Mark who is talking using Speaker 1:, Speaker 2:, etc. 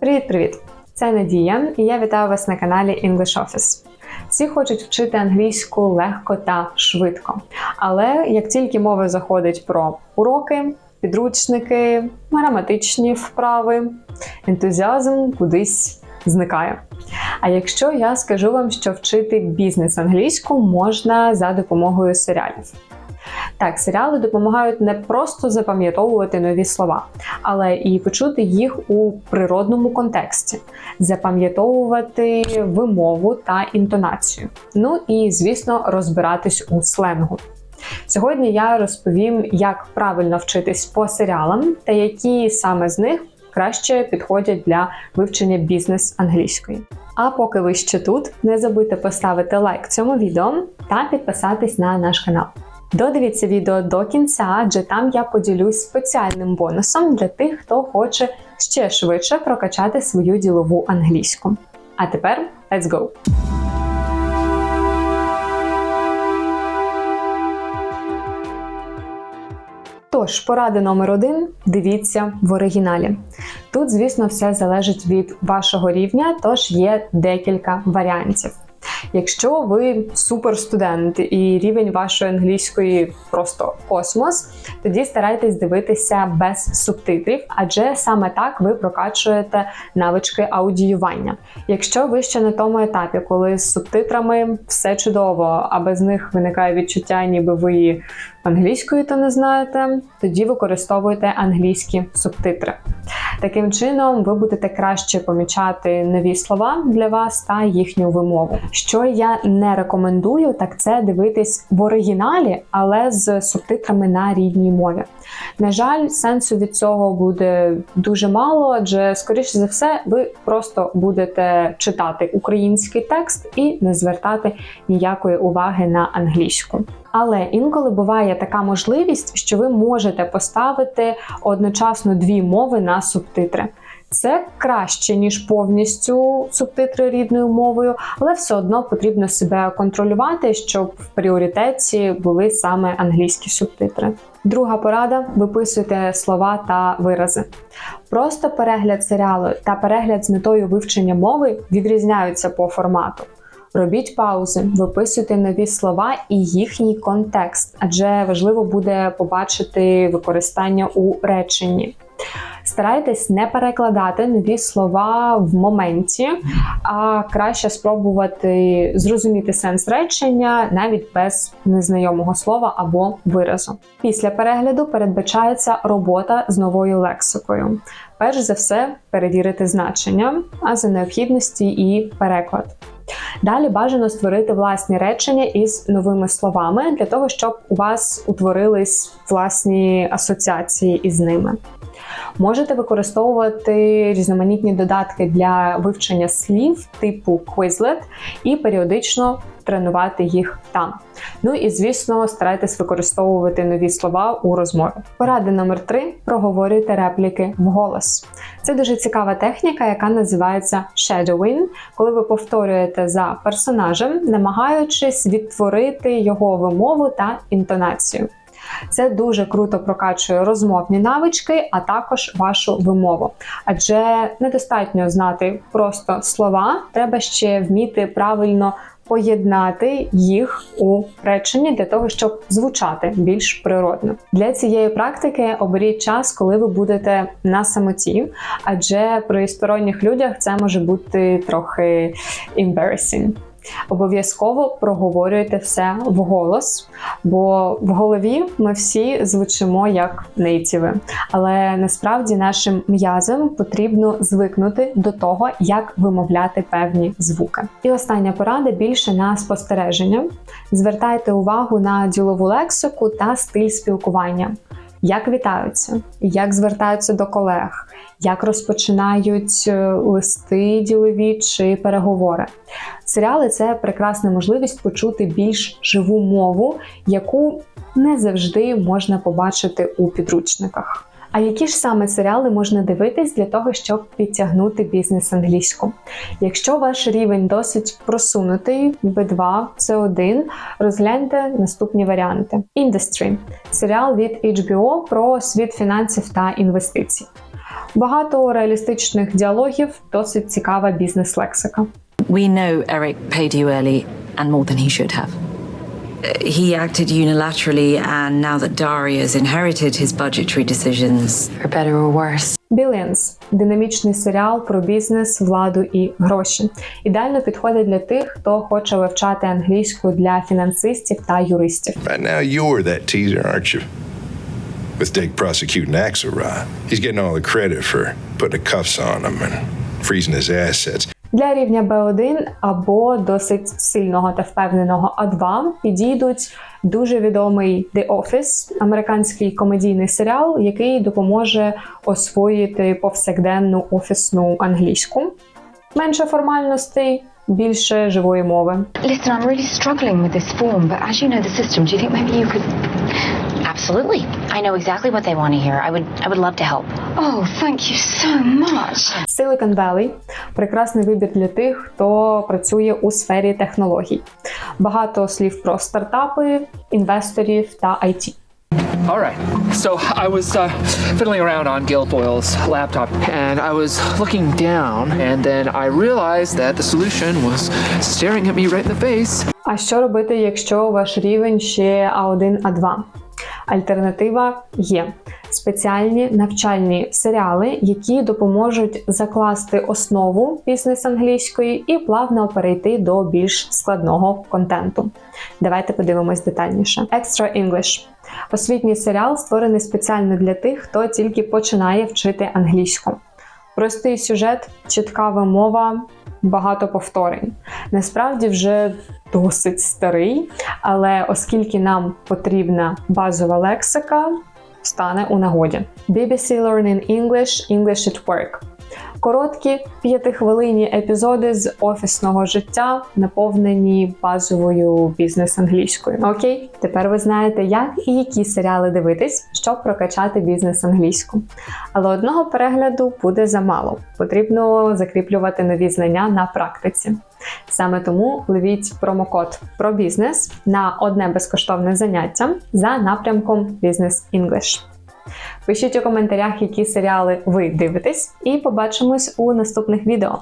Speaker 1: Привіт-привіт! Це Надія, і я вітаю вас на каналі English Office. Всі хочуть вчити англійську легко та швидко. Але як тільки мова заходить про уроки, підручники, граматичні вправи, ентузіазм кудись зникає. А якщо я скажу вам, що вчити бізнес англійську можна за допомогою серіалів. Так, серіали допомагають не просто запам'ятовувати нові слова, але і почути їх у природному контексті, запам'ятовувати вимову та інтонацію. Ну і, звісно, розбиратись у сленгу. Сьогодні я розповім, як правильно вчитись по серіалам та які саме з них краще підходять для вивчення бізнес англійської. А поки ви ще тут, не забудьте поставити лайк цьому відео та підписатись на наш канал. Додивіться відео до кінця, адже там я поділюсь спеціальним бонусом для тих, хто хоче ще швидше прокачати свою ділову англійську. А тепер let's go! Тож, порада номер один: дивіться в оригіналі. Тут, звісно, все залежить від вашого рівня, тож є декілька варіантів. Якщо ви суперстудент і рівень вашої англійської просто космос, тоді старайтесь дивитися без субтитрів, адже саме так ви прокачуєте навички аудіювання. Якщо ви ще на тому етапі, коли з субтитрами все чудово, а без них виникає відчуття, ніби ви англійської то не знаєте, тоді використовуйте англійські субтитри. Таким чином, ви будете краще помічати нові слова для вас та їхню вимову. Що я не рекомендую, так це дивитись в оригіналі, але з субтитрами на рідній мові. На жаль, сенсу від цього буде дуже мало, адже, скоріше за все, ви просто будете читати український текст і не звертати ніякої уваги на англійську. Але інколи буває така можливість, що ви можете поставити одночасно дві мови на субтитри. Це краще, ніж повністю субтитри рідною мовою, але все одно потрібно себе контролювати, щоб в пріоритеті були саме англійські субтитри. Друга порада: виписуйте слова та вирази. Просто перегляд серіалу та перегляд з метою вивчення мови відрізняються по формату. Робіть паузи, виписуйте нові слова і їхній контекст, адже важливо буде побачити використання у реченні. Старайтесь не перекладати нові слова в моменті, а краще спробувати зрозуміти сенс речення навіть без незнайомого слова або виразу. Після перегляду передбачається робота з новою лексикою. Перш за все, перевірити значення, а за необхідності і переклад. Далі бажано створити власні речення із новими словами для того, щоб у вас утворились власні асоціації із ними. Можете використовувати різноманітні додатки для вивчення слів типу Quizlet і періодично тренувати їх там. Ну і звісно, старайтесь використовувати нові слова у розмові. Порада номер три: проговорюйте репліки вголос. Це дуже цікава техніка, яка називається shadowing, коли ви повторюєте за персонажем, намагаючись відтворити його вимову та інтонацію. Це дуже круто прокачує розмовні навички, а також вашу вимову. Адже недостатньо знати просто слова, треба ще вміти правильно поєднати їх у реченні для того, щоб звучати більш природно. Для цієї практики оберіть час, коли ви будете на самоті, адже при сторонніх людях це може бути трохи embarrassing. Обов'язково проговорюйте все вголос, бо в голові ми всі звучимо як нейтіви. Але насправді нашим м'язам потрібно звикнути до того, як вимовляти певні звуки. І остання порада більше на спостереження. Звертайте увагу на ділову лексику та стиль спілкування. Як вітаються, як звертаються до колег, як розпочинають е, листи ділові чи переговори. Серіали це прекрасна можливість почути більш живу мову, яку не завжди можна побачити у підручниках. А які ж саме серіали можна дивитись для того, щоб підтягнути бізнес англійську? Якщо ваш рівень досить просунутий, B2, C1, розгляньте наступні варіанти: Industry – серіал від HBO про світ фінансів та інвестицій. Багато реалістичних діалогів, досить цікава бізнес-лексика.
Speaker 2: We know Eric paid you early and more than he should have. Uh, He acted unilaterally, and now that Daria's inherited his budgetary decisions,
Speaker 3: For better or worse.
Speaker 1: Billions – динамічний серіал про бізнес, владу і гроші. Ідеально підходить для тих, хто хоче вивчати англійську для фінансистів та юристів.
Speaker 4: Right now, you're that teaser, aren't you? With Dick prosecuting Axelrod. He's getting all the credit for putting the cuffs on him and freezing his assets.
Speaker 1: Для рівня B1 або досить сильного та впевненого А2 підійдуть дуже відомий The Office, американський комедійний серіал, який допоможе освоїти повсякденну офісну англійську. Менше формальностей, більше живої мови.
Speaker 5: Listen, I'm really struggling with this form, but as you know the system, do you think maybe you could?
Speaker 3: Absolutely. I know exactly what they want to hear. I would I would love to help.
Speaker 5: Oh, thank you so much.
Speaker 1: Silicon Valley – прекрасний вибір для тих, хто працює у сфері технологій. Багато слів про стартапи, інвесторів та IT.
Speaker 6: All right. So I was uh, fiddling around on Guilfoyle's laptop, and I was looking down, and then I realized that the solution was staring at me right in the face.
Speaker 1: А що робити, якщо ваш рівень ще А1, А2? Альтернатива є спеціальні навчальні серіали, які допоможуть закласти основу бізнес англійської і плавно перейти до більш складного контенту. Давайте подивимось детальніше. Extra English – освітній серіал, створений спеціально для тих, хто тільки починає вчити англійську. Простий сюжет, чітка вимова, багато повторень. Насправді вже досить старий, але оскільки нам потрібна базова лексика, стане у нагоді. BBC Learning English, English at Work. Короткі п'ятихвилинні епізоди з офісного життя, наповнені базовою бізнес-англійською. Окей, тепер ви знаєте, як і які серіали дивитись, щоб прокачати бізнес англійську. Але одного перегляду буде замало. Потрібно закріплювати нові знання на практиці. Саме тому ловіть промокод про бізнес на одне безкоштовне заняття за напрямком Business English. Пишіть у коментарях, які серіали ви дивитесь, і побачимось у наступних відео.